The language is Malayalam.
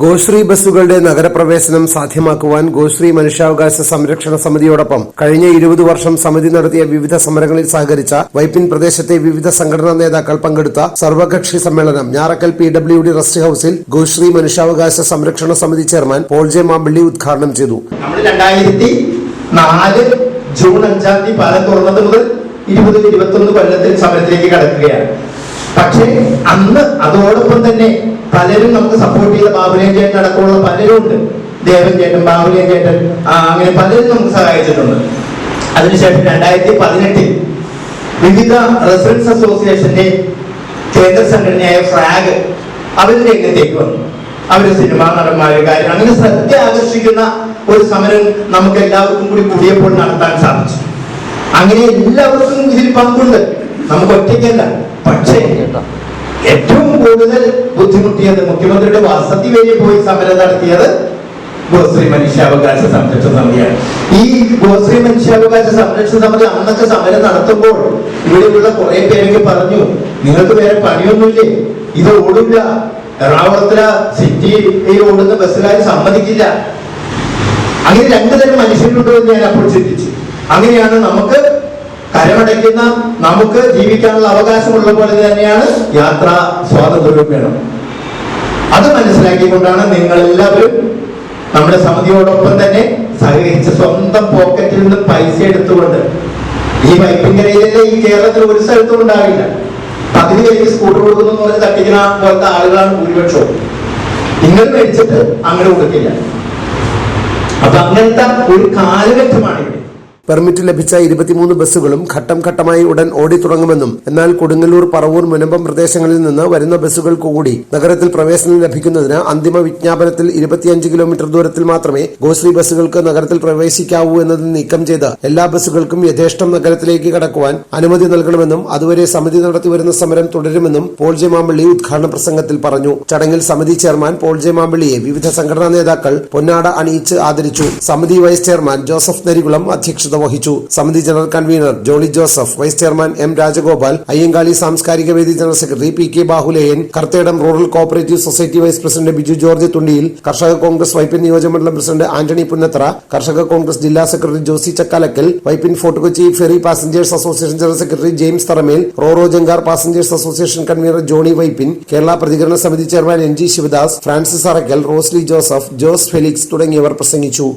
ഗോശ്രീ ബസ്സുകളുടെ നഗരപ്രവേശനം സാധ്യമാക്കുവാൻ ഗോശ്രീ മനുഷ്യാവകാശ സംരക്ഷണ സമിതിയോടൊപ്പം കഴിഞ്ഞ ഇരുപത് വർഷം സമിതി നടത്തിയ വിവിധ സമരങ്ങളിൽ സഹകരിച്ച വൈപ്പിൻ പ്രദേശത്തെ വിവിധ സംഘടനാ നേതാക്കൾ പങ്കെടുത്ത സർവകക്ഷി സമ്മേളനം Njarakkal P W D rest ഹൌസിൽ ഗോശ്രീ മനുഷ്യാവകാശ സംരക്ഷണ സമിതി ചെയർമാൻ പോൾ ജെ മാമ്പള്ളി ഉദ്ഘാടനം ചെയ്തു. ജൂൺ അഞ്ചാം തീയതി പാലം തുറന്നത് മുതൽ ഇരുപത് ഇരുപത്തൊന്ന് കൊല്ലത്തിൽ സമരത്തിലേക്ക് കടക്കുകയാണ്. പക്ഷേ അന്ന് അതോടൊപ്പം തന്നെ പലരും നമുക്ക് സപ്പോർട്ട് ചെയ്ത ബാബുലയൻ ചേട്ടൻ അടക്കമുള്ള പലരും ഉണ്ട്. ദേവൻ ചേട്ടൻ ബാബുലയൻ ചേട്ടൻ അങ്ങനെ പലരും നമുക്ക് സഹായിച്ചിട്ടുണ്ട്. അതിനുശേഷം രണ്ടായിരത്തി പതിനെട്ടിൽ വിവിധ റെസിഡൻസ് അസോസിയേഷന്റെ കേന്ദ്ര സംഘടനയായ ഫ്രാഗ് അവരുടെ രംഗത്തേക്ക് വന്നു. അവർ സിനിമാ നടന്മാര് കാര്യം അങ്ങനെ ശ്രദ്ധ ആകർഷിക്കുന്ന ഒരു സമരം നമുക്ക് എല്ലാവർക്കും കൂടി കൂടിയപ്പോൾ നടത്താൻ സാധിച്ചു. അങ്ങനെ എല്ലാവർക്കും ഇതിൽ പങ്കുണ്ട്. നമുക്ക് ഒറ്റയ്ക്കല്ല പക്ഷേ ഏറ്റവും കൂടുതൽ ബുദ്ധിമുട്ടിയത് മുഖ്യമന്ത്രിയുടെ വസതി വരെ പോയി സമരം നടത്തിയത് ഗോശ്രീ മനുഷ്യാവകാശ സംരക്ഷണ സമിതിയാണ്. ഈ ഗോശ്രീ മനുഷ്യാവകാശ സംരക്ഷണ സമിതി അന്നൊക്കെ സമരം നടത്തുമ്പോൾ ഇവിടെയുള്ള കുറെ പേരൊക്കെ പറഞ്ഞു നിങ്ങൾക്ക് വേറെ പണിയൊന്നുമില്ലേ? ഇത് ഓടില്ല. എറണാകുളത്തിലെ സിറ്റിയിൽ ഓടുന്ന ബസ്സുകാർ സമ്മതിക്കില്ല. അങ്ങനെ രണ്ടു തരം മനുഷ്യരുണ്ടോ എന്ന് ഞാൻ അപ്പോൾ ചിന്തിച്ചു. അങ്ങനെയാണ് നമുക്ക് കരമടയ്ക്കുന്ന നമുക്ക് ജീവിക്കാനുള്ള അവകാശമുള്ള പോലെ തന്നെയാണ് യാത്രാ സ്വാതന്ത്ര്യവും. വേണം അത് മനസ്സിലാക്കിക്കൊണ്ടാണ് നിങ്ങൾ എല്ലാവരും നമ്മുടെ സമിതിയോടൊപ്പം തന്നെ സഹകരിച്ച് സ്വന്തം പോക്കറ്റിൽ നിന്ന് പൈസ എടുത്തുകൊണ്ട് ഈ വൈപ്പിൻകരയിലെ ഈ കേരളത്തിൽ ഒരു സ്ഥലത്തും ഉണ്ടാവില്ല. പകുതി പേർക്ക് സ്കൂട്ടർ കൊടുക്കുന്നു തട്ടിക്കുന്ന പോലത്തെ ആളുകളാണ് ഭൂരിപക്ഷവും. നിങ്ങൾ മേടിച്ചിട്ട് അങ്ങനെ കൊടുക്കില്ല. അപ്പൊ അങ്ങനത്തെ ഒരു കാലഘട്ടമാണ് പെർമിറ്റ് ലഭിച്ച ഇരുപത്തിമൂന്ന് ബസ്സുകളും ഘട്ടം ഘട്ടമായി ഉടൻ ഓടിത്തുടങ്ങുമെന്നും എന്നാൽ കൊടുങ്ങല്ലൂർ പറവൂർ മുനമ്പം പ്രദേശങ്ങളിൽ നിന്ന് വരുന്ന ബസ്സുകൾക്ക് കൂടി നഗരത്തിൽ പ്രവേശനം ലഭിക്കുന്നതിന് അന്തിമ വിജ്ഞാപനത്തിൽ ഇരുപത്തിയഞ്ച് കിലോമീറ്റർ ദൂരത്തിൽ മാത്രമേ ഗോശ്രീ ബസ്സുകൾക്ക് നഗരത്തിൽ പ്രവേശിക്കാവൂ എന്നത് നീക്കം ചെയ്ത് എല്ലാ ബസ്സുകൾക്കും യഥേഷ്ടം നഗരത്തിലേക്ക് കടക്കുവാൻ അനുമതി നൽകണമെന്നും അതുവരെ സമിതി നടത്തിവരുന്ന സമരം തുടരുമെന്നും പോൾ ജെ മാമ്പള്ളി ഉദ്ഘാടന പ്രസംഗത്തിൽ പറഞ്ഞു. ചടങ്ങിൽ സമിതി ചെയർമാൻ പോൾ ജെ മാമ്പള്ളിയെ വിവിധ സംഘടനാ നേതാക്കൾ പൊന്നാട അണിയിച്ച് ആദരിച്ചു. സമിതി വൈസ് ചെയർമാൻ ജോസഫ് നരികുളം വഹിച്ചു സമിതി general convener Jolly Joseph vice chairman M Rajagopal Ayyankali സാംസ്കാരിക വേദി general secretary P K Bahuleyan Karthedam rural cooperative society vice president Biju George Thundiyil കർഷക കോൺഗ്രസ് വൈപ്പിൻ നിയോജകമണ്ഡലം പ്രസിഡന്റ് ആന്റണി പുന്നത്ര കർഷക കോൺഗ്രസ് ജില്ലാ secretary Josy Chakkalakkal Vypin Fort Kochi ferry passengers association general secretary James Tharamel roro ജംഗാർ passengers association convener Johnny Vypin Kerala പ്രതികരണ സമിതി chairman N G Sivadas Francis Arakkal Rosly Joseph Jose Felix തുടങ്ങിയവർ പ്രസംഗിച്ചു.